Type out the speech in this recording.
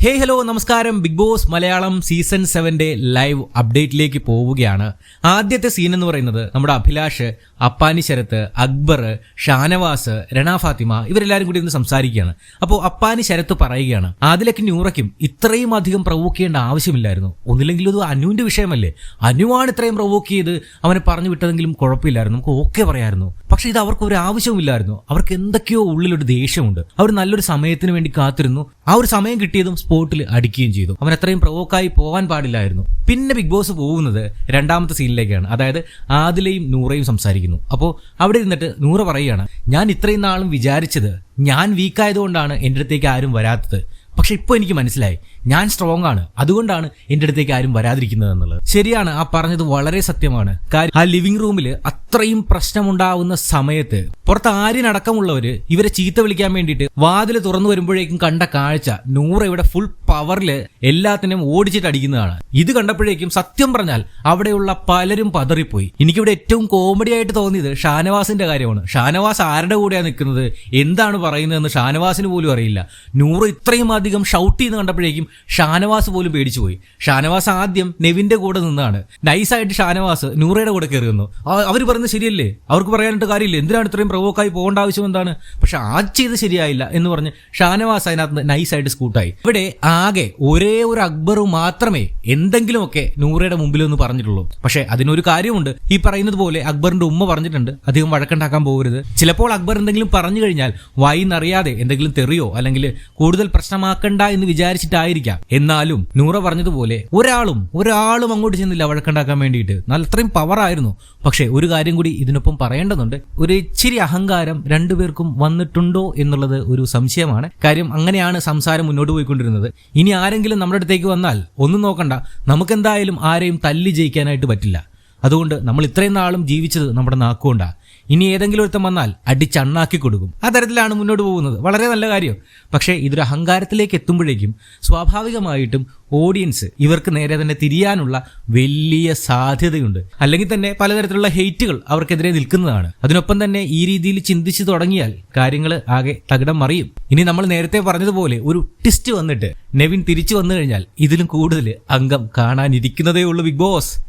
ഹേ hello നമസ്കാരം. Big boss Malayalam season സെവന്റെ live അപ്ഡേറ്റിലേക്ക് പോവുകയാണ്. ആദ്യത്തെ സീൻ എന്ന് പറയുന്നത് നമ്മുടെ അഭിലാഷ് അപ്പാനി ശരത്ത് അക്ബർ ഷാനവാസ് രണ ഫാത്തിമ ഇവരെല്ലാരും കൂടി ഇന്ന് സംസാരിക്കുകയാണ്. അപ്പോൾ അപ്പാനി ശരത്ത് പറയുകയാണ് ആദിലക്ക് ന്യൂറയ്ക്കും ഇത്രയും അധികം പ്രവോക്ക് ചെയ്യേണ്ട ആവശ്യമില്ലായിരുന്നു. ഒന്നില്ലെങ്കിലും ഇത് അനുവിന്റെ വിഷയമല്ലേ? അനുവാണ് ഇത്രയും പ്രവോക്ക് ചെയ്ത് അവനെ പറഞ്ഞു വിട്ടതെങ്കിലും കുഴപ്പമില്ലായിരുന്നു. നമുക്ക് ഓക്കെ പറയായിരുന്നു. പക്ഷേ ഇത് അവർക്ക് ഒരു ആവശ്യമില്ലായിരുന്നു അവർക്ക് എന്തൊക്കെയോ ഉള്ളിലൊരു ദേഷ്യമുണ്ട്. അവർ നല്ലൊരു സമയത്തിന് വേണ്ടി കാത്തിരുന്നു. ആ ഒരു സമയം കിട്ടിയതും സ്പോട്ടിൽ അടിക്കുകയും ചെയ്തു. അവൻ അത്രയും പ്രവോക്കായി പോകാൻ പാടില്ലായിരുന്നു. പിന്നെ ബിഗ് ബോസ് പോകുന്നത് രണ്ടാമത്തെ സീനിലേക്കാണ് അതായത് ആദിലയും നൂറയും സംസാരിക്കുന്നു. അപ്പോൾ അവിടെ ഇരുന്നിട്ട് നൂറ പറയുകയാണ് ഞാൻ ഇത്രയും നാളും വിചാരിച്ചത് ഞാൻ വീക്കായതുകൊണ്ടാണ് എന്റെ അടുത്തേക്ക് ആരും വരാത്തത്. പക്ഷെ ഇപ്പോൾ എനിക്ക് മനസ്സിലായി. ഞാൻ സ്ട്രോങ് ആണ്. അതുകൊണ്ടാണ് എന്റെ അടുത്തേക്ക് ആരും വരാതിരിക്കുന്നത് എന്നുള്ളത്. ശരിയാണ് ആ പറഞ്ഞത് വളരെ സത്യമാണ്. കാര്യം ആ ലിവിംഗ് റൂമിൽ അത്രയും പ്രശ്നമുണ്ടാവുന്ന സമയത്ത് പുറത്ത് ആര്യനടക്കമുള്ളവര് ഇവരെ ചീത്ത വിളിക്കാൻ വേണ്ടിയിട്ട് വാതിൽ തുറന്നു വരുമ്പോഴേക്കും കണ്ട കാഴ്ച നൂറ് ഇവിടെ ഫുൾ പവറിൽ എല്ലാത്തിനും ഓടിച്ചിട്ട് അടിക്കുന്നതാണ്. ഇത് കണ്ടപ്പോഴേക്കും സത്യം പറഞ്ഞാൽ അവിടെയുള്ള പലരും പതറിപ്പോയി. എനിക്കിവിടെ ഏറ്റവും കോമഡി ആയിട്ട് തോന്നിയത് ഷാനവാസിന്റെ കാര്യമാണ്. ഷാനവാസ് ആരുടെ കൂടെയാണ് നിൽക്കുന്നത്? എന്താണ് പറയുന്നതെന്ന് ഷാനവാസിന് പോലും അറിയില്ല. നൂറ് ഇത്രയും അധികം ഷൗട്ട് ചെയ്യുന്ന കണ്ടപ്പോഴേക്കും ഷാനവാസ് പോലും പേടിച്ചു പോയി ഷാനവാസ് ആദ്യം നെവിന്റെ കൂടെ നിന്നാണ്. നൈസായിട്ട് ഷാനവാസ് നൂറയുടെ കൂടെ കയറി വന്നു അവർ പറയുന്നത് ശരിയല്ലേ? അവർക്ക് പറയാനായിട്ട് കാര്യമില്ല? എന്തിനാണ് ഇത്രയും പ്രവോക്കായി പോകേണ്ട ആവശ്യം എന്താണ്? പക്ഷെ ആ ചെയ്ത് ശരിയായില്ല എന്ന് പറഞ്ഞ് ഷാനവാസ് അതിനകത്ത് നൈസായിട്ട് സ്കൂട്ടായി. ഇവിടെ ആകെ ഒരേ ഒരു അക്ബർ മാത്രമേ എന്തെങ്കിലുമൊക്കെ നൂറയുടെ മുമ്പിൽ ഒന്ന് പറഞ്ഞിട്ടുള്ളൂ. പക്ഷെ അതിനൊരു കാര്യമുണ്ട്. ഈ പറയുന്നത് പോലെ അക്ബറിന്റെ ഉമ്മ പറഞ്ഞിട്ടുണ്ട്. അധികം വഴക്കുണ്ടാക്കാൻ പോകരുത്. ചിലപ്പോൾ അക്ബർ എന്തെങ്കിലും പറഞ്ഞു കഴിഞ്ഞാൽ വായിന്നറിയാതെ എന്തെങ്കിലും തെറിയോ അല്ലെങ്കിൽ കൂടുതൽ പ്രശ്നമാക്കണ്ട എന്ന് വിചാരിച്ചിട്ടായിരിക്കാം. എന്നാലും നൂറ പറഞ്ഞതുപോലെ ഒരാളും ഒരാളും അങ്ങോട്ട് ചെന്നില്ല വഴക്കുണ്ടാക്കാൻ വേണ്ടിയിട്ട്. നല്ല അത്രയും പവർ ആയിരുന്നു. പക്ഷെ ഒരു കാര്യം കൂടി ഇതിനൊപ്പം പറയേണ്ടതുണ്ട്. ഒരു ഇച്ചിരി അഹങ്കാരം രണ്ടുപേർക്കും വന്നിട്ടുണ്ടോ എന്നുള്ളത് ഒരു സംശയമാണ്. കാര്യം അങ്ങനെയാണ് സംസാരം മുന്നോട്ട് പോയിക്കൊണ്ടിരുന്നത്. ഇനി ആരെങ്കിലും നമ്മുടെ അടുത്തേക്ക് വന്നാൽ ഒന്നും നോക്കണ്ട. നമുക്കെന്തായാലും ആരെയും തല്ലി ജയിക്കാനായിട്ട് പറ്റില്ല. അതുകൊണ്ട് നമ്മൾ ഇത്രയും നാളും ജീവിച്ചത് നമ്മുടെ നാക്കുകൊണ്ടാ. ഇനി ഏതെങ്കിലും ഒരുത്തം വന്നാൽ അടിച്ചണ്ണാക്കി കൊടുക്കും. ആ തരത്തിലാണ് മുന്നോട്ട് പോകുന്നത്. വളരെ നല്ല കാര്യം. പക്ഷേ ഇതൊരു അഹങ്കാരത്തിലേക്ക് എത്തുമ്പോഴേക്കും സ്വാഭാവികമായിട്ടും ഓഡിയൻസ് ഇവർക്ക് നേരെ തന്നെ തിരിയാനുള്ള വലിയ സാധ്യതയുണ്ട്. അല്ലെങ്കിൽ തന്നെ പലതരത്തിലുള്ള ഹെയ്റ്റുകൾ അവർക്കെതിരെ നിൽക്കുന്നതാണ്. അതിനൊപ്പം തന്നെ ഈ രീതിയിൽ ചിന്തിച്ചു തുടങ്ങിയാൽ കാര്യങ്ങൾ ആകെ തകിടം മറിയും. ഇനി നമ്മൾ നേരത്തെ പറഞ്ഞതുപോലെ ഒരു ട്വിസ്റ്റ് വന്നിട്ട് നെവിൻ തിരിച്ചു വന്നു കഴിഞ്ഞാൽ ഇതിലും കൂടുതൽ അംഗം കാണാനിരിക്കുന്നതേ ഉള്ളൂ ബിഗ് ബോസ്.